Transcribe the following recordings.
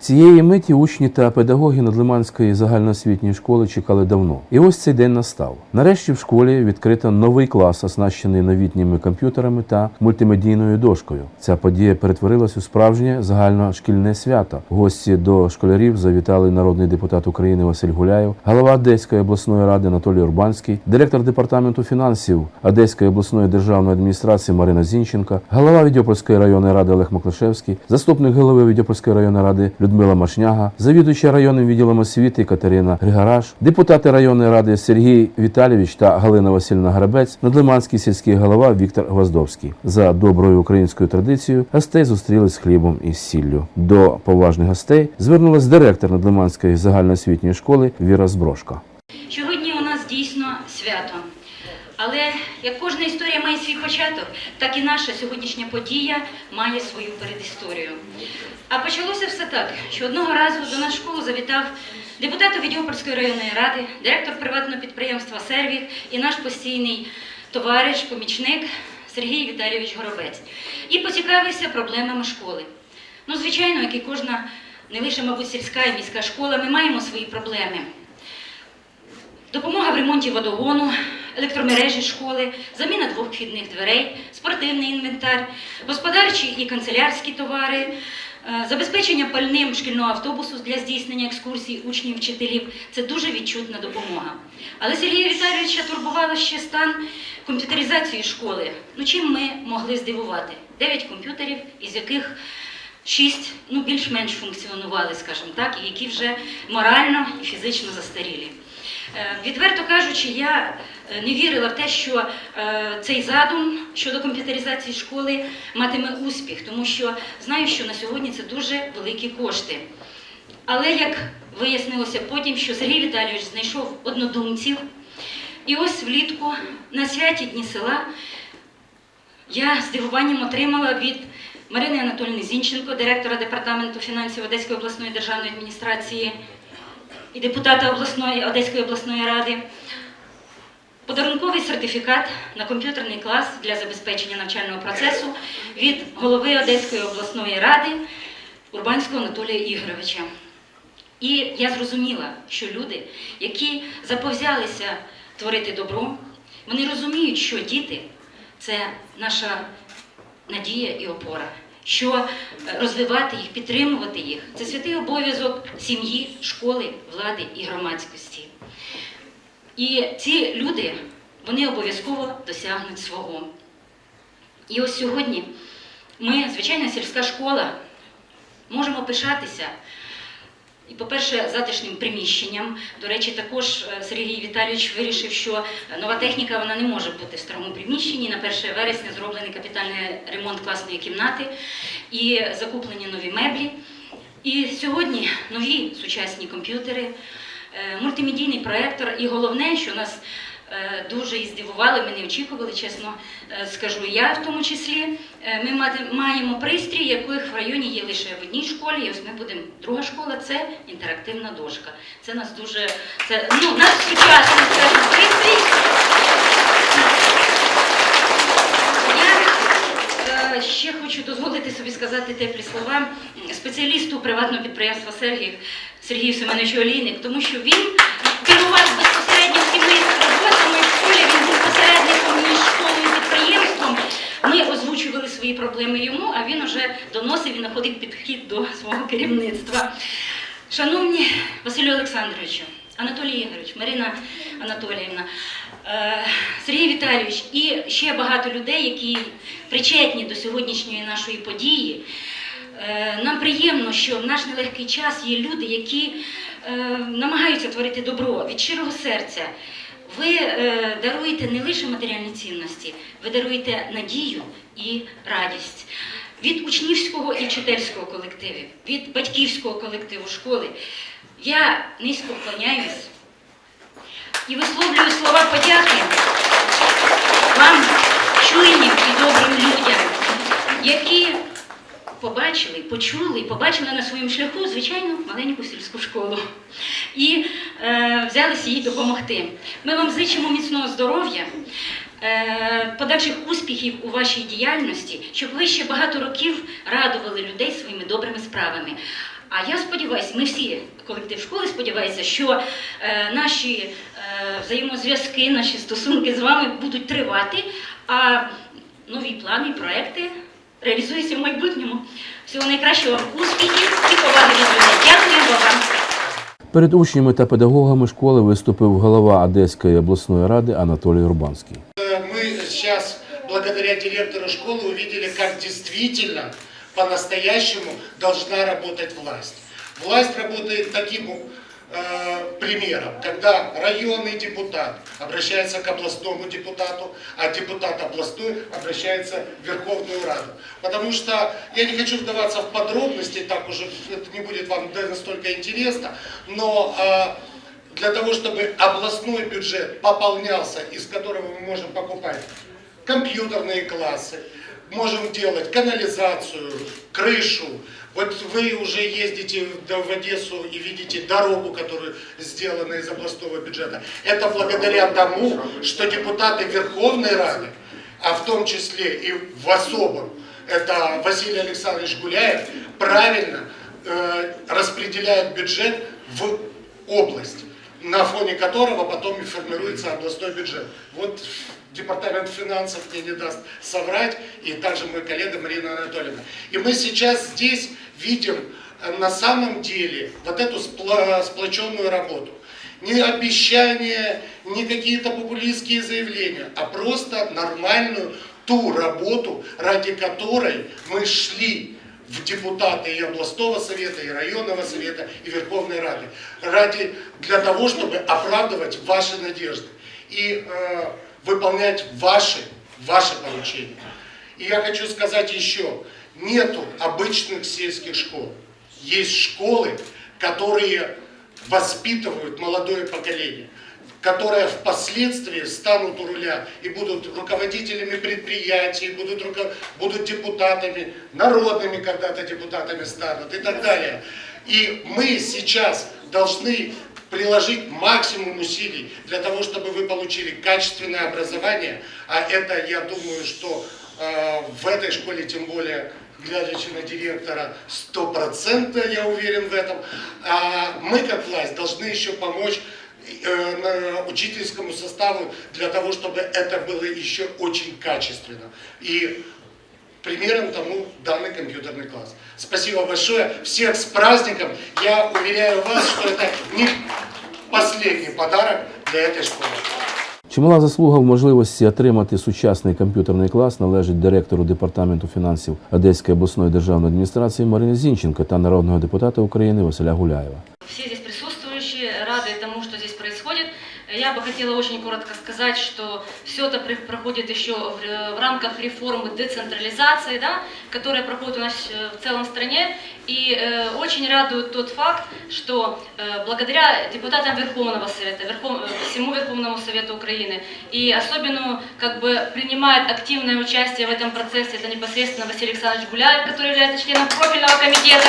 Цієї миті учні та педагоги Надлиманської загальноосвітньої школи чекали давно. І ось цей день настав. Нарешті в школі відкрито новий клас, оснащений новітніми комп'ютерами та мультимедійною дошкою. Ця подія перетворилась у справжнє загальношкільне свято. Гості до школярів завітали народний депутат України Василь Гуляєв, голова Одеської обласної ради Анатолій Урбанський, директор департаменту фінансів Одеської обласної державної адміністрації Марина Зінченка, голова Відьопольської районної ради Олег Маклашевський, заступник голови Відьопольської районної ради Людмила Машняга, завідуюча районним відділом освіти Катерина Григараш, депутати районної ради Сергій Віталійович та Галина Васильівна Грабець, Надлиманський сільський голова Віктор Гвоздовський. За доброю українською традицією гостей зустріли з хлібом і сіллю. До поважних гостей звернулась директор Надлиманської загальноосвітньої школи Віра Зброшка. Сьогодні у нас дійсно свято. Але як кожна історія має свій початок, так і наша сьогоднішня подія має свою передісторію. А почалося все так, що одного разу до нас в школу завітав депутат Відьопольської районної ради, директор приватного підприємства Сервік і наш постійний товариш, помічник Сергій Віталійович Горобець. І поцікавився проблемами школи. Ну, звичайно, як і кожна не лише, мабуть, сільська і міська школа, ми маємо свої проблеми. Допомога в ремонті водогону, електромережі школи, заміна двох вхідних дверей, спортивний інвентар, господарчі і канцелярські товари, е, забезпечення пальним шкільного автобусу для здійснення екскурсій учнів вчителів це дуже відчутна допомога. Але Сергія Віталійовича турбувало ще стан комп'ютеризації школи. Ну чим ми могли здивувати? Дев'ять комп'ютерів, із яких шість ну, більш-менш функціонували, скажімо так, і які вже морально і фізично застарілі. Е, Відверто кажучи, я е, не вірила в те, що е, цей задум щодо комп'ютеризації школи матиме успіх, тому що знаю, що на сьогодні це дуже великі кошти. Але як вияснилося потім, що Сергій Віталійович знайшов однодумців, і ось влітку на святі Дні села я здивуванням отримала від Марини Анатольовни Зінченко, директора департаменту фінансів Одеської обласної державної адміністрації і депутата обласної, Одеської обласної ради, подарунковий сертифікат на комп'ютерний клас для забезпечення навчального процесу від голови Одеської обласної ради Урбанського Анатолія Ігоровича. І я зрозуміла, що люди, які заповзялися творити добро, вони розуміють, що діти це наша надія і опора. Що е, розвивати їх, підтримувати їх це святий обов'язок сім'ї, школи, влади і громадськості. І ці люди вони обов'язково досягнуть свого. І ось сьогодні ми, звичайна сільська школа, можемо пишатися. І, по-перше, затишним приміщенням. До речі, також е, Сергій Віталійович вирішив, що нова техніка вона не може бути в старому приміщенні. На 1 вересня зроблений капітальний ремонт класної кімнати і закуплені нові меблі. І сьогодні нові сучасні комп'ютери, е, мультимедійний проектор. І головне, що у нас дуже і здивували, ми не очікували, чесно е, скажу я в тому числі. Е, Ми маємо пристрій, яких в районі є лише в одній школі. І ось ми будемо друга школа це інтерактивна дошка. Це нас дуже це ну наш сучасний пристрій. Я е, ще хочу дозволити собі сказати теплі слова спеціалісту приватного підприємства Сергій Сергію Семеновичу Олійник, тому що він свої проблеми йому, а він уже доносив і знаходив підхід до свого керівництва. Шановні Василю Олександровичу, Анатолій Ігорович, Марина Анатоліївна, е, Сергій Віталійович і ще багато людей, які причетні до сьогоднішньої нашої події. Е, Нам приємно, що в наш нелегкий час є люди, які е, намагаються творити добро від щирого серця. Ви е, даруєте не лише матеріальні цінності, ви даруєте надію і радість. Від учнівського і вчительського колективів, від батьківського колективу школи. Я низько вклоняюсь і висловлюю слова подяки вам, чуйним і добрим людям, які побачили, почули побачили на своєму шляху звичайну маленьку сільську школу і е, взялися їй допомогти. Ми вам зичимо міцного здоров'я, е, подальших успіхів у вашій діяльності, щоб ви ще багато років радували людей своїми добрими справами. А я сподіваюся, ми всі, колектив школи, сподівається, що е, наші е, взаємозв'язки, наші стосунки з вами будуть тривати, а нові плани, проекти реалізуються в майбутньому. Всього найкращого успіхів і поваги від людей. Дякую вам. Перед учнями та педагогами школи виступив голова Одеської обласної ради Анатолій Рубанський. Мы сейчас, благодаря директору школы, увидели, как действительно, по-настоящему должна работать власть. Власть работает таким э, примером, когда районный депутат обращается к областному депутату, а депутат областной обращается в Верховную Раду. Потому что я не хочу вдаваться в подробности, так уже это не будет вам настолько интересно, но э, для того, чтобы областной бюджет пополнялся, из которого мы можем покупать компьютерные классы, можем делать канализацию, крышу. Вот вы уже ездите в Одессу и видите дорогу, которую сделана из областного бюджета. Это благодаря тому, что депутаты Верховной Рады, а в том числе и в особом, это Василий Александрович Гуляев, правильно э, распределяют бюджет в область, на фоне которого потом и формируется областной бюджет. Вот департамент финансов мне не даст соврать, и также мой коллега Марина Анатольевна. И мы сейчас здесь видим э, на самом деле вот эту сплоченную работу. Не обещания, не какие-то популистские заявления, а просто нормальную ту работу, ради которой мы шли в депутаты и областного совета, и районного совета, и Верховной Рады. Ради, для того, чтобы оправдывать ваши надежды и э, выполнять ваши, ваши поручения. И я хочу сказать еще, нету обычных сельских школ. Есть школы, которые воспитывают молодое поколение которые впоследствии станут у руля и будут руководителями предприятий, будут, руко- будут депутатами, народными когда-то депутатами станут и так далее. И мы сейчас должны приложить максимум усилий для того, чтобы вы получили качественное образование, а это, я думаю, что э, в этой школе, тем более, глядячи на директора, 100% я уверен в этом, а мы, как власть, должны еще помочь э, на учительскому составу для того, чтобы это было еще очень качественно. И примером тому данный компьютерный класс. Спасибо большое. Всех с праздником. Я уверяю вас, что это не последний подарок для этой школы. Чимала заслуга в можливості отримати сучасний комп'ютерний клас належить директору департаменту фінансів Одеської обласної державної адміністрації Марині Зінченко та народного депутата України Василя Гуляєва. Я бы хотела очень коротко сказать, что все это проходит еще в, р- в рамках реформы децентрализации, да, которая проходит у нас э, в целом стране. И э, очень радует тот факт, что э, благодаря депутатам Верховного Совета, Верхов- э, всему Верховному Совету Украины, и особенно как бы принимает активное участие в этом процессе, это непосредственно Василий Александрович Гуляев, который является членом профильного комитета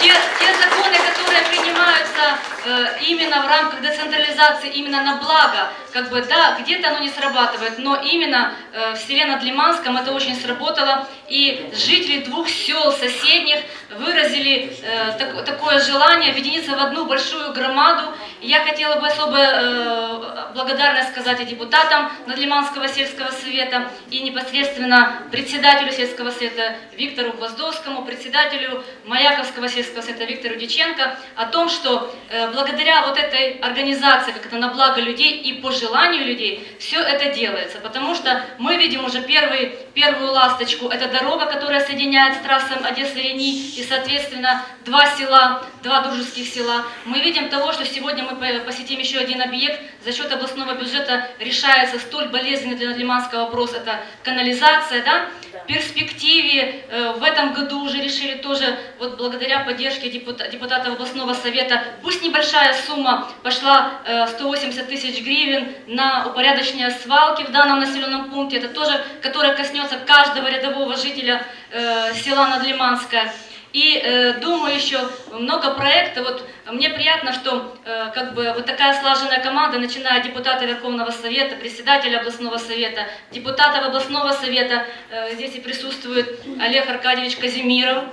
те, те законы, которые принимаются э, именно в рамках децентрализации, именно на благо, как бы, да, где-то оно не срабатывает, но именно э, в селе Надлиманском это очень сработало, и жители двух сел соседних выразили э, так- такое желание объединиться в одну большую громаду. Я хотела бы особо э, благодарность сказать и депутатам Надлиманского сельского совета, и непосредственно председателю сельского совета Виктору Гвоздовскому, председателю Маяковского сельского совета Виктору Диченко о том, что э, благодаря вот этой организации, как это на благо людей и по желанию людей, все это делается. Потому что мы видим уже первый, первую ласточку, это дорога, которая соединяет с трассом Одесса-Рени и, соответственно, два села, два дружеских села. Мы видим того, что сегодня мы по- посетим еще один объект, за счет областного бюджета решается столь болезненный для Надлиманского вопрос, это канализация, да? В перспективе э, в этом году уже решили тоже, вот благодаря поддержке депута- депутатов областного совета, пусть небольшая сумма пошла э, 180 тысяч гривен на упорядочение свалки в данном населенном пункте, это тоже, которое коснется каждого рядового жителя э, села Надлиманское. И э, думаю еще много проектов. Вот мне приятно, что э, как бы вот такая слаженная команда, начиная от депутата Верховного Совета, председателя областного совета, депутатов областного совета, э, здесь и присутствует Олег Аркадьевич Казимиров,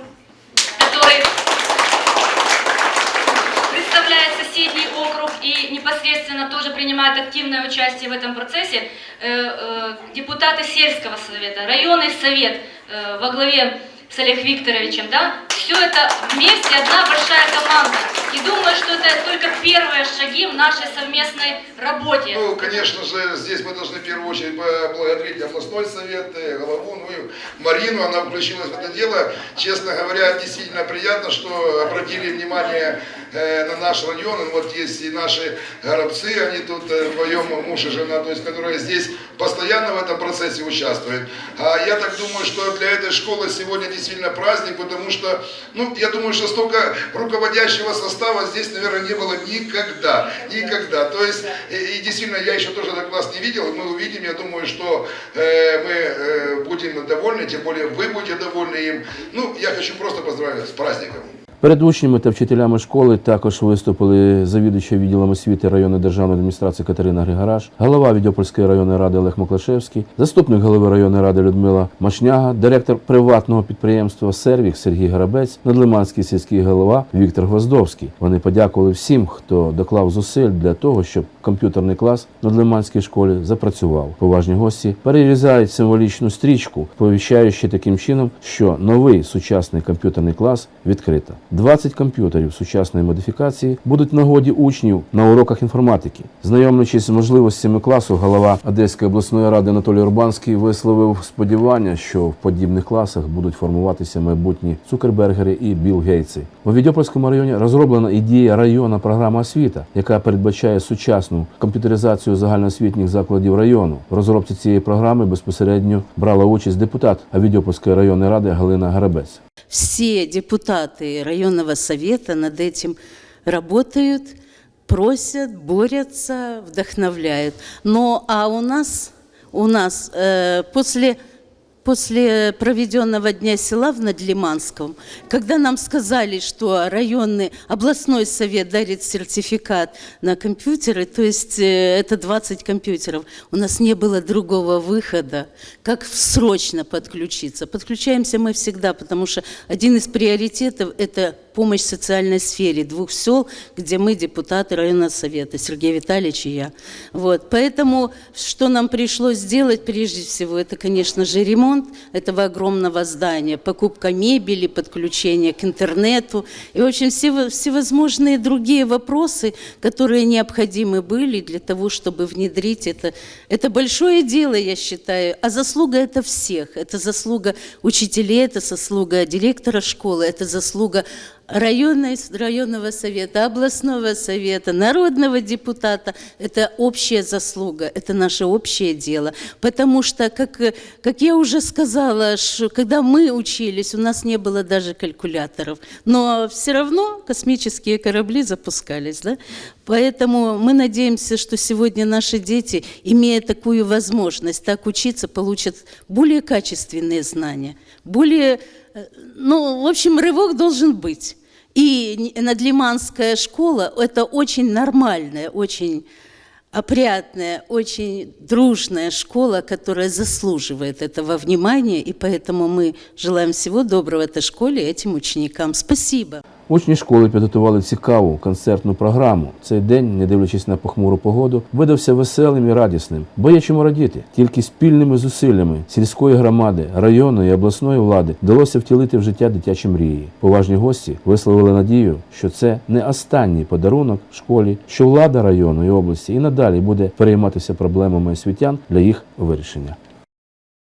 который представляет соседний округ и непосредственно тоже принимает активное участие в этом процессе. Э, э, депутаты сельского совета, районный совет э, во главе с Олег Викторовичем, да, все это вместе одна большая команда. И думаю, что это только первые шаги в нашей совместной работе. Ну, конечно же, здесь мы должны в первую очередь поблагодарить областной совет, э, голову, ну и Марину, она включилась в это дело. Честно говоря, действительно приятно, что обратили внимание э, на наш район. Вот есть и наши горобцы, они тут э, вдвоем, муж и жена, то есть, которые здесь постоянно в этом процессе участвуют. А я так думаю, что для этой школы сегодня действительно праздник, потому что, ну, я думаю, что столько руководящего состава здесь, наверное, не было никогда. Никогда. То есть, и, действительно, я еще тоже этот класс не видел, мы увидим, я думаю, что э, мы э, будем довольны, тем более вы будете довольны им. Ну, я хочу просто поздравить с праздником. Перед учнями та вчителями школи також виступили завідувача відділом освіти районної державної адміністрації Катерина Григораш, голова Відьопольської районної ради Олег Моклашевський, заступник голови районної ради Людмила Машняга, директор приватного підприємства Сервік Сергій Грабець, надлиманський сільський голова Віктор Гвоздовський. Вони подякували всім, хто доклав зусиль для того, щоб комп'ютерний клас в надлиманській школі запрацював. Поважні гості перерізають символічну стрічку, повіщаючи таким чином, що новий сучасний комп'ютерний клас відкрито. 20 комп'ютерів сучасної модифікації будуть в нагоді учнів на уроках інформатики. Знайомлячись з можливостями класу, голова Одеської обласної ради Анатолій Урбанський висловив сподівання, що в подібних класах будуть формуватися майбутні цукербергери і Білл Гейтси. У Відьопольському районі розроблена ідея районна програма освіта, яка передбачає сучасну комп'ютеризацію загальноосвітніх закладів району. В розробці цієї програми безпосередньо брала участь депутат Відьопольської районної ради Галина Гарабець Все депутаты районного совета над этим работают, просят, борются, вдохновляют. Но а у нас, у нас э, после, после проведенного Дня села в Надлиманском, когда нам сказали, что районный, областной совет дарит сертификат на компьютеры, то есть э, это 20 компьютеров, у нас не было другого выхода, как срочно подключиться. Подключаемся мы всегда, потому что один из приоритетов – это помощь в социальной сфере двух сел, где мы депутаты районного совета, Сергей Витальевич и я. Вот. Поэтому что нам пришлось сделать прежде всего, это, конечно же, ремонт этого огромного здания, покупка мебели, подключение к интернету и очень все, всевозможные другие вопросы, которые необходимы были для того, чтобы внедрить это. Это большое дело, я считаю, а заслуга это всех. Это заслуга учителей, это заслуга директора школы, это заслуга районной, районного совета, областного совета, народного депутата. Это общая заслуга, это наше общее дело. Потому что, как, как я уже сказала, ш- когда мы учились, у нас не было даже калькуляторов. Но все равно космические корабли запускались. Да? Поэтому мы надеемся, что сегодня наши дети, имея такую возможность так учиться, получат более качественные знания, более Э, Ну, в общем, рывок должен быть. И Надлиманская школа – это очень нормальная, очень опрятная, очень дружная школа, которая заслуживает этого внимания, и поэтому мы желаем всего доброго этой школе и этим ученикам. Спасибо. Учні школи підготували цікаву концертну програму. Цей день, не дивлячись на похмуру погоду, видався веселим і радісним. Бо є чому радіти. Тільки спільними зусиллями сільської громади, районної і обласної влади вдалося втілити в життя дитячі мрії. Поважні гості висловили надію, що це не останній подарунок школі, що влада району і області і надалі буде перейматися проблемами освітян для їх вирішення.